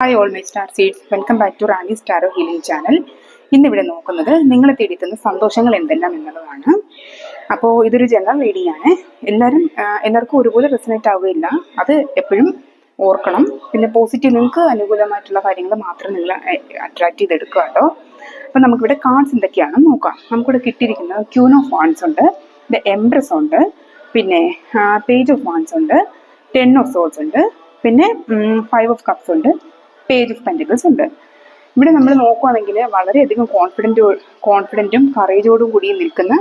Hi all my star seeds welcome back to Rani സ്റ്റാറോ healing channel ഇന്നിവിടെ നോക്കുന്നത് നിങ്ങൾ തേടിയെത്തുന്ന സന്തോഷങ്ങൾ എന്തെല്ലാം എന്നുള്ളതാണ്. അപ്പോൾ ഇതൊരു ജനറൽ റീഡിംഗ് ആണ്. എല്ലാവരും എല്ലാവർക്കും ഒരുപോലെ റെസനേറ്റ് ആവുകയില്ല. അത് എപ്പോഴും ഓർക്കണം. പിന്നെ പോസിറ്റീവ് നിങ്ങൾക്ക് അനുകൂലമായിട്ടുള്ള കാര്യങ്ങൾ മാത്രം നിങ്ങൾ അട്രാക്ട് ചെയ്തെടുക്കുക കേട്ടോ. അപ്പോൾ നമുക്കിവിടെ കാർഡ്സ് എന്തൊക്കെയാണെന്ന് നോക്കാം. നമുക്കിവിടെ കിട്ടിയിരിക്കുന്നത് ക്യൂൻ ഓഫ് വാൺസ് ഉണ്ട്. ദ എംബ്രസ് ഉണ്ട്. പിന്നെ പേജ് ഓഫ് വാൺസ് ഉണ്ട്. ടെൻ ഓഫ് സോൾസ് ഉണ്ട്. പിന്നെ ഫൈവ് ഓഫ് കപ്സ് ഉണ്ട്. പേജ് ഓഫ് പെന്റിക്കിൾസ് ഉണ്ട്. ഇവിടെ നമ്മൾ നോക്കുകയാണെങ്കിൽ വളരെയധികം കോൺഫിഡന്റ് കോൺഫിഡന്റും കറേജോടും കൂടി നിൽക്കുന്ന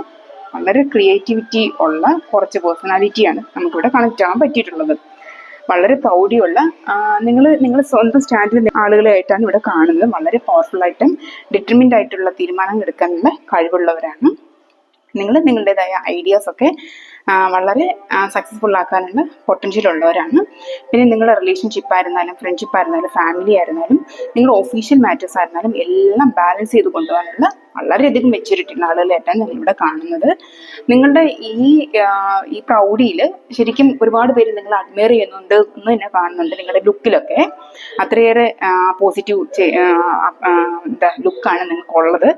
വളരെ ക്രിയേറ്റിവിറ്റി ഉള്ള കുറച്ച് പേഴ്സണാലിറ്റിയാണ് നമുക്കിവിടെ കണക്ട് ആകാൻ പറ്റിയിട്ടുള്ളത്. വളരെ പ്രൗഢിയുള്ള നിങ്ങൾ നിങ്ങൾ സ്വന്തം സ്റ്റാൻഡിൽ ആളുകളായിട്ടാണ് ഇവിടെ കാണുന്നത്. വളരെ പവർഫുൾ ആയിട്ടും ഡിറ്റർമിൻഡ് ആയിട്ടുള്ള തീരുമാനങ്ങൾ എടുക്കാനുള്ള കഴിവുള്ളവരാണ്. നിങ്ങൾ നിങ്ങളുടേതായ ഐഡിയാസ് ഒക്കെ ആ, വളരെ സക്സസ്ഫുൾ ആക്കാനുള്ള പൊട്ടൻഷ്യൽ ഉള്ളവരാണ്. പിന്നെ നിങ്ങളുടെ റിലേഷൻഷിപ്പ് ആയിരുന്നാലും ഫ്രണ്ട്ഷിപ്പ് ആയിരുന്നാലും ഫാമിലി ആയിരുന്നാലും നിങ്ങൾ ഒഫീഷ്യൽ മാറ്റേഴ്സ് ആയിരുന്നാലും എല്ലാം ബാലൻസ് ചെയ്ത് കൊണ്ടുപോകാനുള്ള വളരെയധികം മെച്യൂരിറ്റി ഉള്ള ആളുകളായിട്ടാണ് ഇവിടെ കാണുന്നത്. നിങ്ങളുടെ ഈ ഈ പ്രൗഢിയിൽ ശരിക്കും ഒരുപാട് പേര് നിങ്ങൾ അഡ്മയർ ചെയ്യുന്നുണ്ട് എന്ന് തന്നെ കാണുന്നുണ്ട് നിങ്ങളുടെ ലുക്കിലൊക്കെ അത്രയേറെ പോസിറ്റീവ് എന്താ ലുക്കാണ് നിങ്ങൾക്കുള്ളത്.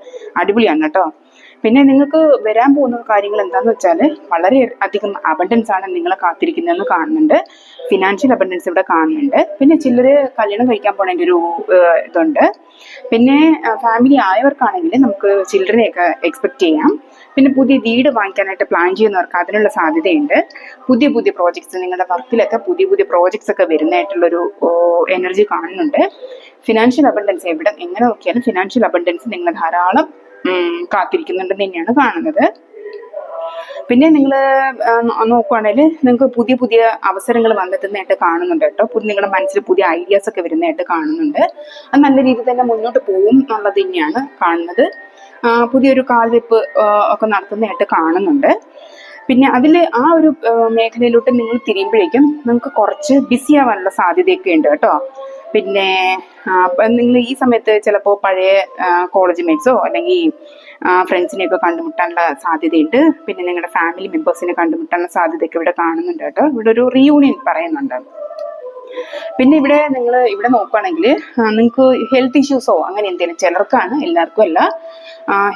അടിപൊളിയാണ് കേട്ടോ. പിന്നെ നിങ്ങൾക്ക് വരാൻ പോകുന്ന കാര്യങ്ങൾ എന്താന്ന് വെച്ചാൽ വളരെ അധികം അബണ്ടൻസ് ആണ് നിങ്ങളെ കാത്തിരിക്കുന്നതെന്ന് കാണുന്നുണ്ട്. ഫിനാൻഷ്യൽ അബണ്ടൻസ് ഇവിടെ കാണുന്നുണ്ട്. പിന്നെ ചിലർ കല്യാണം കഴിക്കാൻ പോണതിന്റെ ഒരു ഇതുണ്ട്. പിന്നെ ഫാമിലി ആയവർക്കാണെങ്കിൽ നമുക്ക് ചിൽഡ്രനെയൊക്കെ എക്സ്പെക്ട് ചെയ്യാം. പിന്നെ പുതിയ വീട് വാങ്ങിക്കാനായിട്ട് പ്ലാൻ ചെയ്യുന്നവർക്ക് അതിനുള്ള സാധ്യതയുണ്ട്. പുതിയ പുതിയ പ്രോജക്ട്സ് നിങ്ങളുടെ വർക്കിലൊക്കെ പുതിയ പുതിയ പ്രോജക്ട്സ് ഒക്കെ വരുന്നതായിട്ടുള്ളൊരു എനർജി കാണുന്നുണ്ട്. ഫിനാൻഷ്യൽ അബണ്ടൻസ് എവിടെ എങ്ങനെ നോക്കിയാലും ഫിനാൻഷ്യൽ അബണ്ടൻസ് നിങ്ങൾ ധാരാളം കാത്തിരിക്കുന്നുണ്ടെന്ന് തന്നെയാണ് കാണുന്നത്. പിന്നെ നിങ്ങൾ നോക്കുവാണെങ്കിൽ നിങ്ങൾക്ക് പുതിയ പുതിയ അവസരങ്ങൾ വന്നെത്തുന്നതായിട്ട് കാണുന്നുണ്ട് കേട്ടോ. നിങ്ങളുടെ മനസ്സിൽ പുതിയ ഐഡിയാസ് ഒക്കെ വരുന്നതായിട്ട് കാണുന്നുണ്ട്. അത് നല്ല രീതിയിൽ തന്നെ മുന്നോട്ട് പോകും എന്നുള്ളത് തന്നെയാണ് കാണുന്നത്. പുതിയൊരു കാൽവെപ്പ് ഒക്കെ നടത്തുന്നതായിട്ട് കാണുന്നുണ്ട്. പിന്നെ അതിൽ ആ ഒരു മേഖലയിലോട്ട് നിങ്ങൾ തിരിയുമ്പോഴേക്കും നിങ്ങൾക്ക് കുറച്ച് ബിസി ആവാനുള്ള സാധ്യതയൊക്കെ ഉണ്ട് കേട്ടോ. പിന്നെ നിങ്ങൾ ഈ സമയത്ത് ചിലപ്പോൾ പഴയ കോളേജ് മേറ്റ്സോ അല്ലെങ്കിൽ ഫ്രണ്ട്സിനെയൊക്കെ കണ്ടുമുട്ടാനുള്ള സാധ്യതയുണ്ട്. പിന്നെ നിങ്ങളുടെ ഫാമിലി മെമ്പേഴ്സിനെ കണ്ടുമുട്ടാനുള്ള സാധ്യതയൊക്കെ ഇവിടെ കാണുന്നുണ്ട് കേട്ടോ. ഇവിടെ ഒരു റീയൂണിയൻ പറയുന്നുണ്ട്. പിന്നെ ഇവിടെ നിങ്ങൾ ഇവിടെ നോക്കുകയാണെങ്കിൽ നിങ്ങൾക്ക് ഹെൽത്ത് ഇഷ്യൂസോ അങ്ങനെ എന്തെങ്കിലും ചിലർക്കാണ്? എല്ലാവർക്കും അല്ല.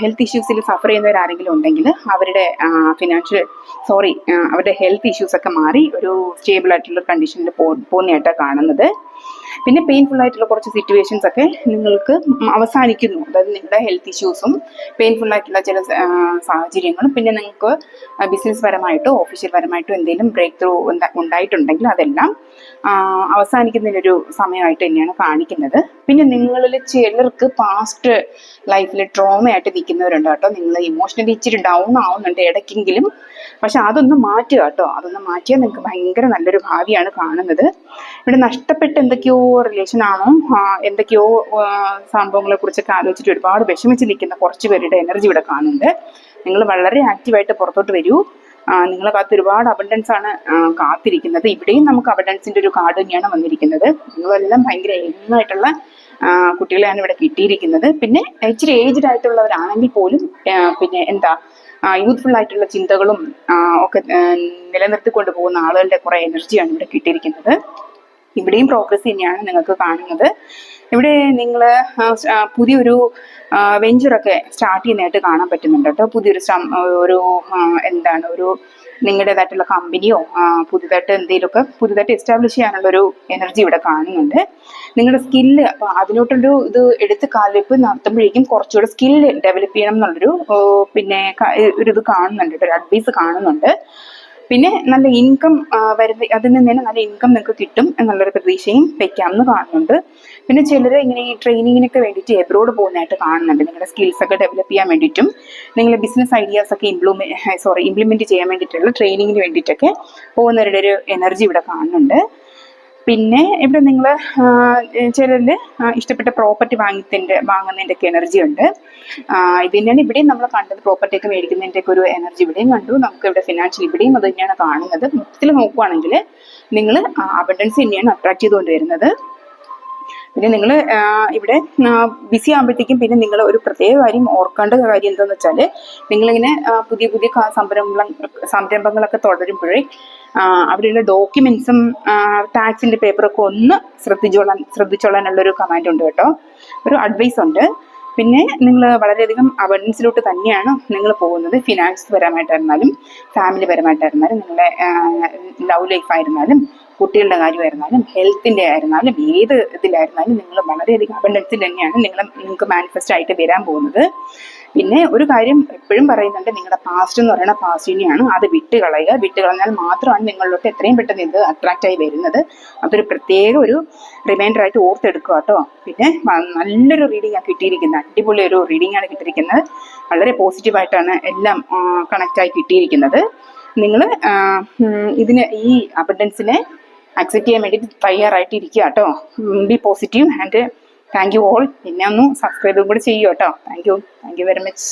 ഹെൽത്ത് ഇഷ്യൂസിൽ സഫർ ചെയ്യുന്നവരാരെങ്കിലും ഉണ്ടെങ്കിൽ അവരുടെ ഫിനാൻഷ്യൽ സോറി അവരുടെ ഹെൽത്ത് ഇഷ്യൂസ് ഒക്കെ മാറി ഒരു സ്റ്റേബിൾ ആയിട്ടുള്ള കണ്ടീഷനിൽ പോകുന്നതായിട്ടാണ് കാണുന്നത്. പിന്നെ പെയിൻഫുൾ ആയിട്ടുള്ള കുറച്ച് സിറ്റുവേഷൻസ് ഒക്കെ നിങ്ങൾക്ക് അവസാനിക്കുന്നു. അതായത് നിങ്ങളുടെ ഹെൽത്ത് ഇഷ്യൂസും പെയിൻഫുൾ ആയിട്ടുള്ള ചില സാഹചര്യങ്ങളും പിന്നെ നിങ്ങൾക്ക് ബിസിനസ് പരമായിട്ടോ ഓഫീഷ്യൽ പരമായിട്ടോ എന്തെങ്കിലും ബ്രേക്ക് ത്രൂ ഉണ്ടായിട്ടുണ്ടെങ്കിൽ അതെല്ലാം അവസാനിക്കുന്നതിനൊരു സമയമായിട്ട് തന്നെയാണ് കാണിക്കുന്നത്. പിന്നെ നിങ്ങളിൽ ചിലർക്ക് പാസ്റ്റ് ലൈഫിൽ ട്രോമയായിട്ട് നിൽക്കുന്നവരുണ്ട് കേട്ടോ. നിങ്ങൾ ഇമോഷണലി ഇച്ചിരി ഡൗൺ ആവുന്നുണ്ട് ഇടയ്ക്കെങ്കിലും. പക്ഷെ അതൊന്ന് മാറ്റുക കേട്ടോ. അതൊന്ന് മാറ്റിയാൽ നിങ്ങൾക്ക് ഭയങ്കര നല്ലൊരു ഭാവിയാണ് കാണുന്നത്. ഇവിടെ നഷ്ടപ്പെട്ട എന്തൊക്കെയോ റിലേഷൻ ആണോ? എന്തൊക്കെയോ സംഭവങ്ങളെ കുറിച്ചൊക്കെ ആലോചിച്ചിട്ട് ഒരുപാട് വിഷമിച്ച് നിൽക്കുന്ന കുറച്ച് പേരുടെ എനർജി ഇവിടെ കാണുന്നുണ്ട്. നിങ്ങൾ വളരെ ആക്റ്റീവായിട്ട് പുറത്തോട്ട് വരൂ. നിങ്ങളെ കാത്ത് ഒരുപാട് അബണ്ടൻസ് ആണ് കാത്തിരിക്കുന്നത്. ഇവിടെയും നമുക്ക് അബണ്ടൻസിന്റെ ഒരു കാർഡ് തന്നെയാണ് വന്നിരിക്കുന്നത്. നിങ്ങളെല്ലാം ഭയങ്കര എന്നായിട്ടുള്ള കുട്ടികളെയാണ് ഇവിടെ കിട്ടിയിരിക്കുന്നത്. പിന്നെ ഇച്ചിരി ഏജ്ഡ് ആയിട്ടുള്ളവരാണെങ്കിൽ പോലും പിന്നെ എന്താ യൂത്ത്ഫുൾ ആയിട്ടുള്ള ചിന്തകളും ഒക്കെ നിലനിർത്തിക്കൊണ്ട് പോകുന്ന ആളുകളുടെ കുറെ എനർജിയാണ് ഇവിടെ കിട്ടിയിരിക്കുന്നത്. ഇവിടെയും പ്രോഗ്രസ് തന്നെയാണ് നിങ്ങൾക്ക് കാണുന്നത്. ഇവിടെ നിങ്ങൾ പുതിയൊരു വെഞ്ചറൊക്കെ സ്റ്റാർട്ട് ചെയ്യുന്നതായിട്ട് കാണാൻ പറ്റുന്നുണ്ട് കേട്ടോ. പുതിയൊരു ഒരു എന്താണ് ഒരു നിങ്ങളുടേതായിട്ടുള്ള കമ്പനിയോ പുതുതായിട്ട് എന്തെങ്കിലുമൊക്കെ പുതുതായിട്ട് എസ്റ്റാബ്ലിഷ് ചെയ്യാനുള്ള ഒരു എനർജി ഇവിടെ കാണുന്നുണ്ട്. നിങ്ങളുടെ സ്കില്ല് അപ്പോൾ അതിലോട്ടൊരു ഇത് എടുത്ത് കാൽവെപ്പ് നടത്തുമ്പോഴേക്കും കുറച്ചുകൂടെ സ്കില്ല് ഡെവലപ്പ് ചെയ്യണം എന്നുള്ളൊരു പിന്നെ ഒരു ഇത് കാണുന്നുണ്ട് ഒരു അഡ്വൈസ് കാണുന്നുണ്ട്. പിന്നെ നല്ല ഇൻകം വരുന്ന അതിൽ നിന്ന് തന്നെ നല്ല ഇൻകം നിങ്ങൾക്ക് കിട്ടും എന്നുള്ളൊരു പ്രതീക്ഷയും വെക്കാം എന്ന് കാണുന്നുണ്ട്. പിന്നെ ചിലർ ഇങ്ങനെ ഈ ട്രെയിനിങ്ങിനൊക്കെ വേണ്ടിയിട്ട് എബ്രോഡ് പോകുന്നതായിട്ട് കാണുന്നുണ്ട്. നിങ്ങളുടെ സ്കിൽസ് ഒക്കെ ഡെവലപ്പ് ചെയ്യാൻ വേണ്ടിയിട്ടും നിങ്ങളുടെ ബിസിനസ് ഐഡിയാസ് ഒക്കെ ഇംപ്ലിമെ സോറി ഇംപ്ലിമെന്റ് ചെയ്യാൻ വേണ്ടിയിട്ടുള്ള ട്രെയിനിങ്ങിന് വേണ്ടിയിട്ടൊക്കെ പോകുന്നവരുടെ ഒരു എനർജി ഇവിടെ കാണുന്നുണ്ട്. പിന്നെ ഇവിടെ നിങ്ങൾ ചിലരിൽ ഇഷ്ടപ്പെട്ട പ്രോപ്പർട്ടി വാങ്ങിത്തിന്റെ വാങ്ങുന്നതിന്റെ ഒക്കെ എനർജി ഉണ്ട് ഇത് തന്നെയാണ് ഇവിടെയും നമ്മൾ കണ്ടത്. പ്രോപ്പർട്ടി ഒക്കെ മേടിക്കുന്നതിന്റെ ഒക്കെ ഒരു എനർജി ഇവിടെയും കണ്ടു. നമുക്ക് ഇവിടെ ഫിനാൻഷ്യൽ ഇവിടെയും അത് തന്നെയാണ് കാണുന്നത്. മൊത്തത്തിൽ നോക്കുവാണെങ്കിൽ നിങ്ങൾ അബണ്ടൻസ് തന്നെയാണ് അട്രാക്ട് ചെയ്തുകൊണ്ട് വരുന്നത്. പിന്നെ നിങ്ങൾ ഇവിടെ ബിസി ആകുമ്പോഴത്തേക്കും പിന്നെ നിങ്ങൾ ഒരു പ്രത്യേക കാര്യം ഓർക്കേണ്ട കാര്യം എന്താണെന്ന് വെച്ചാൽ നിങ്ങളിങ്ങനെ പുതിയ പുതിയ ക- സംരംഭം സംരംഭങ്ങളൊക്കെ തുടരുമ്പോഴേ അവിടെയുള്ള ഡോക്യുമെന്റ്സും ടാക്സിന്റെ പേപ്പറൊക്കെ ഒന്ന് ശ്രദ്ധിച്ചോളാൻ ശ്രദ്ധിച്ചോളാനുള്ളൊരു കമാൻഡ് ഉണ്ട് കേട്ടോ. ഒരു അഡ്വൈസ് ഉണ്ട്. പിന്നെ നിങ്ങൾ വളരെയധികം അവയർനെസ്സിലോട്ട് തന്നെയാണ് നിങ്ങൾ പോകുന്നത്. ഫിനാൻസ് പരമായിട്ടായിരുന്നാലും ഫാമിലി പരമായിട്ടായിരുന്നാലും നിങ്ങളുടെ ലവ് ലൈഫ് ആയിരുന്നാലും കുട്ടികളുടെ കാര്യമായിരുന്നാലും ഹെൽത്തിന്റെ ആയിരുന്നാലും ഏത് ഇതിലായിരുന്നാലും നിങ്ങൾ വളരെയധികം അബണ്ടൻസിൽ തന്നെയാണ് നിങ്ങൾ നിങ്ങൾക്ക് മാനിഫെസ്റ്റ് ആയിട്ട് വരാൻ പോകുന്നത്. പിന്നെ ഒരു കാര്യം എപ്പോഴും പറയുന്നുണ്ട് നിങ്ങളുടെ പാസ്റ്റ് എന്ന് പറയുന്ന പാസ്റ്റിനെയാണ് അത് വിട്ട് കളയുക വിട്ട് കളഞ്ഞാൽ മാത്രമാണ് നിങ്ങളിലോട്ട് എത്രയും പെട്ടെന്ന് ഇത് അട്രാക്റ്റ് ആയി വരുന്നത്. അതൊരു പ്രത്യേക ഒരു റിമൈൻഡർ ആയിട്ട് ഓർത്തെടുക്കുക കേട്ടോ. പിന്നെ നല്ലൊരു റീഡിംഗ് ആണ് കിട്ടിയിരിക്കുന്നത് അടിപൊളി ഒരു റീഡിംഗ് ആണ് കിട്ടിയിരിക്കുന്നത്. വളരെ പോസിറ്റീവായിട്ടാണ് എല്ലാം കണക്റ്റായി കിട്ടിയിരിക്കുന്നത്. നിങ്ങൾ ഇതിന് ഈ അബണ്ടൻസിനെ അക്സെപ്റ്റ് ചെയ്യാൻ വേണ്ടിയിട്ട് തയ്യാറായിട്ട് ഇരിക്കുക കേട്ടോ be positive and thank you all പിന്നെ ഒന്ന് സബ്സ്ക്രൈബും കൂടി ചെയ്യൂ കേട്ടോ. Thank you thank you very much